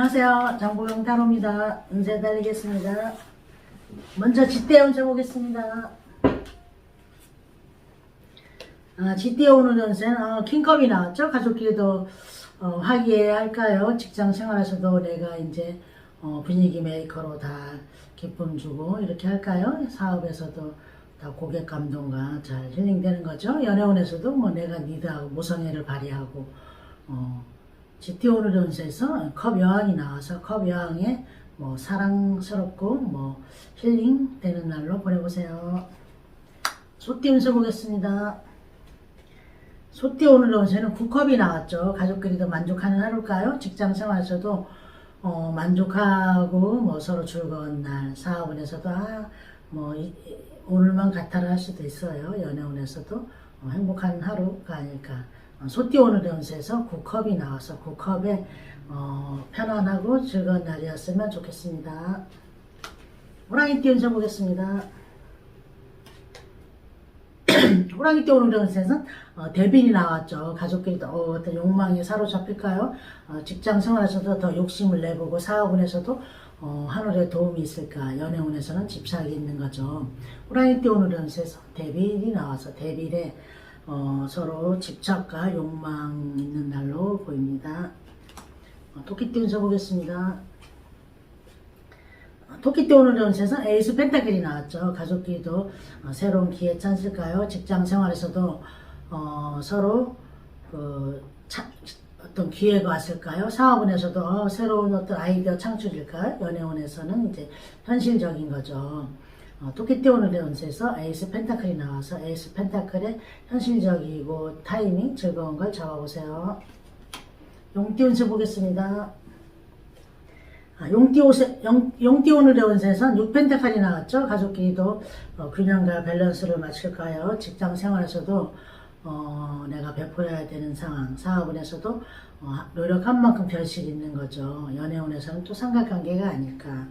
안녕하세요. 장보영 타로입니다. 운세 달리겠습니다. 먼저 지대 운세 보겠습니다. 아, 지대 오늘 운세는 어, 킹컵이 나왔죠. 가족끼리도 어, 화기애애할까요? 직장 생활에서도 내가 이제 어, 분위기 메이커로 다 기쁨 주고 이렇게 할까요? 사업에서도 다 고객 감동과 잘 힐링되는 거죠. 연애운에서도 뭐 내가 리드하고 모성애를 발휘하고 어, GT 오늘 연세에서 컵 여왕이 나와서 컵 여왕에 뭐 사랑스럽고 뭐 힐링 되는 날로 보내보세요. 소띠 운세 보겠습니다. 소띠 오늘 운세는 9컵이 나왔죠. 가족끼리도 만족하는 하루일까요? 직장 생활에서도 어, 만족하고 뭐 서로 즐거운 날, 사업운에서도 아, 뭐 이- 이- 오늘만 같아라 할 수도 있어요. 연애운에서도 어, 행복한 하루가 아닐까. 어, 소띠 오늘 연세에서 9컵이 나와서 9컵에 어, 편안하고 즐거운 날이었으면 좋겠습니다. 호랑이띠 운세 보겠습니다. 호랑이띠 오늘 연세에서 어, 대빈이 나왔죠. 가족끼리 어, 어떤 욕망에 사로잡힐까요? 어, 직장 생활에서도 더 욕심을 내보고 사업운에서도 어, 하늘에 도움이 있을까? 연애운에서는 집착이 있는 거죠. 호랑이띠 오늘 연세에서 대빈이 나와서 대빈에 어, 서로 집착과 욕망 있는 날로 보입니다. 어, 토끼띠 운세 보겠습니다. 어, 토끼띠 오늘 연세에서 에이스 펜타클이 나왔죠. 가족끼리도 어, 새로운 기회 찬스일까요? 직장 생활에서도 어, 서로 그 차- 어떤 기회가 왔을까요? 사업원에서도 어, 새로운 어떤 아이디어 창출일까요? 연애원에서는 이제 현실적인 거죠. 어, 토끼띠 오늘 연세에서 에이스 펜타클이 나와서 에이스 펜타클의 현실적이고 타이밍 즐거운 걸 잡아보세요. 용띠 운세 보겠습니다. 아, 용띠 옷에, 용, 용띠 오늘의 운세에선 6펜타클이 나왔죠. 가족끼리도 어, 균형과 밸런스를 맞출까요? 직장 생활에서도 어, 내가 베풀어야 되는 상황, 사업운에서도 어, 노력한 만큼 결실이 있는 거죠. 연애운에서는 또 삼각관계가 아닐까.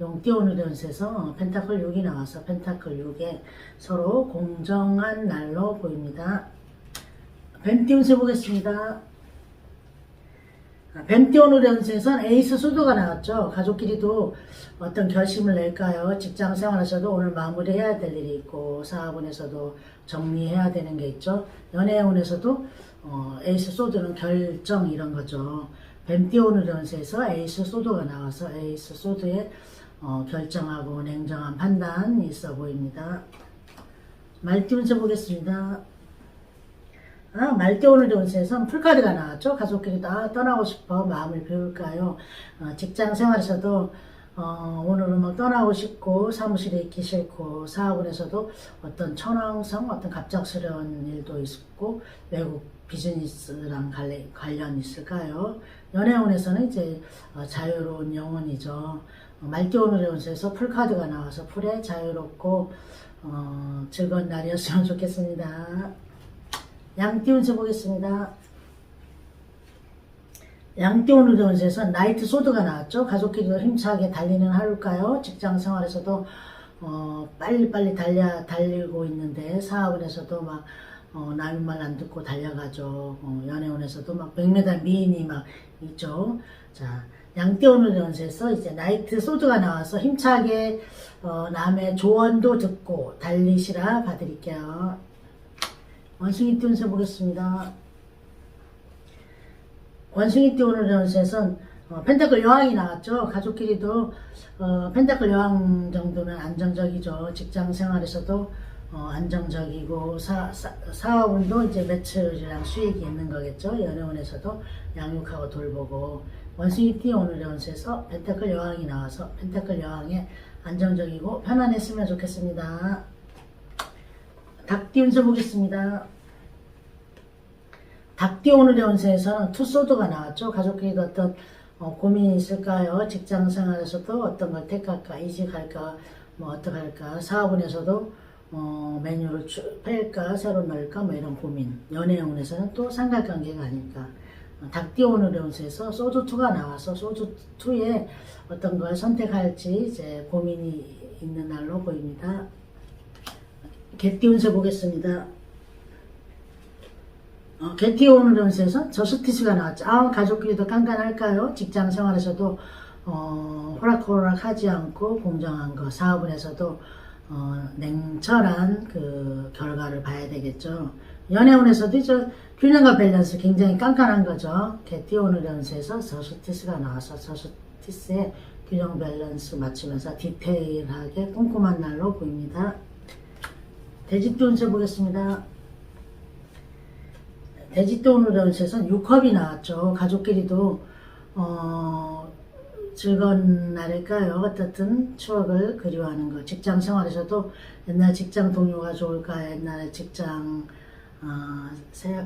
용띠 오늘의 운세에서 어, 펜타클 6이 나와서 펜타클 6에 서로 공정한 날로 보입니다. 뱀띠 운세 보겠습니다. 뱀띠 오늘 연세에선 에이스 수도가 나왔죠. 가족끼리도 어떤 결심을 낼까요? 직장 생활에서도 오늘 마무리해야 될 일이 있고 사업원에서도 정리해야 되는 게 있죠. 연애운에서도 어, 에이스 소드는 결정 이런 거죠. 뱀띠 오늘 연세에서 에이스 소드가 나와서 에이스 소드에 어, 결정하고 냉정한 판단이 있어 보입니다. 말띠 운세 보겠습니다. 아, 말대 오늘 연세에선 풀카드가 나왔죠. 가족끼리 다 떠나고 싶어 마음을 비울까요? 어, 직장 생활에서도 어, 오늘은 뭐 떠나고 싶고 사무실에 있기 싫고 사업원에서도 어떤 천왕성 어떤 갑작스러운 일도 있고 외국 비즈니스랑 관련, 관련 있을까요? 연애운에서는 이제 어, 자유로운 영혼이죠. 어, 오늘 연세에서 풀카드가 나와서 풀에 자유롭고 어, 즐거운 날이었으면 좋겠습니다. 양띠 운세 보겠습니다. 양띠 오늘 운세에서 나이트 소드가 나왔죠. 가족끼리도 힘차게 달리는 하루일까요? 직장 생활에서도 어, 빨리빨리 달려, 달리고 있는데 사업원에서도 막 어, 남의 말 안 듣고 달려가죠. 어, 연애원에서도 막 100m 미인이 막 있죠. 자, 양띠 오늘 연세에서 이제 나이트 소드가 나와서 힘차게 어, 남의 조언도 듣고 달리시라 봐드릴게요. 원숭이 띠 운세 보겠습니다. 원숭이 띠 오늘 연세에선 어, 펜타클 여왕이 나왔죠. 가족끼리도 어, 펜타클 여왕 정도는 안정적이죠. 직장 생활에서도 어, 안정적이고 사업운도 이제 매출이랑 수익이 있는 거겠죠. 연애운에서도 양육하고 돌보고 원숭이 띠 오늘 연세에서 펜타클 여왕이 나와서 펜타클 여왕에 안정적이고 편안했으면 좋겠습니다. 닭띠 운세 보겠습니다. 닭띠 오늘의 운세에서는 투소드가 나왔죠. 가족끼리 어떤 어, 고민이 있을까요? 직장 생활에서도 어떤 걸 택할까? 이직할까? 뭐 어떡할까? 사업원에서도 어, 메뉴를 주- 뺄까? 새로 넣을까? 뭐 이런 고민. 연애운에서는 또 삼각관계가 아닐까? 어, 닭띠 오늘의 운세에서 소주2가 나와서 소주2에 어떤 걸 선택할지 이제 고민이 있는 날로 보입니다. 개띠 운세 보겠습니다. 어, 게티 오늘연스에서 저스티스가 나왔죠. 아, 가족끼리도 깐깐할까요? 직장 생활에서도 어, 호락호락하지 않고 공정한 거, 사업은에서도 어, 냉철한 그 결과를 봐야 되겠죠. 연애운에서도 저 균형과 밸런스 굉장히 깐깐한 거죠. 게티 오늘연스에서 저스티스가 나와서 저스티스의 균형 밸런스 맞추면서 디테일하게 꼼꼼한 날로 보입니다. 돼지띠 운세 보겠습니다. 오늘 연세에서 6컵이 나왔죠. 가족끼리도 어, 즐거운 날일까요? 어떻든 추억을 그리워하는 거. 직장 생활에서도 옛날 직장 동료가 좋을까? 옛날에 직장 어, 세,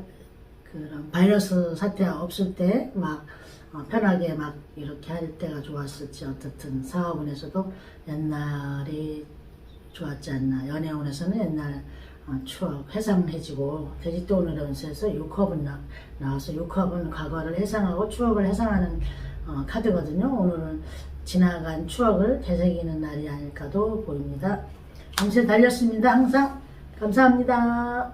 그런 바이러스 사태가 없을 때막 어, 편하게 막 이렇게 할 때가 좋았을지 어떻든 사업원에서도 옛날이 좋았지 않나. 연애운에서는 옛날 어, 추억 회상해지고 돼지또 오늘 연세에서 6컵은 나, 나와서 6컵은 과거를 회상하고 추억을 회상하는 어, 카드거든요. 오늘은 지나간 추억을 되새기는 날이 아닐까도 보입니다. 밤새 달렸습니다. 항상 감사합니다.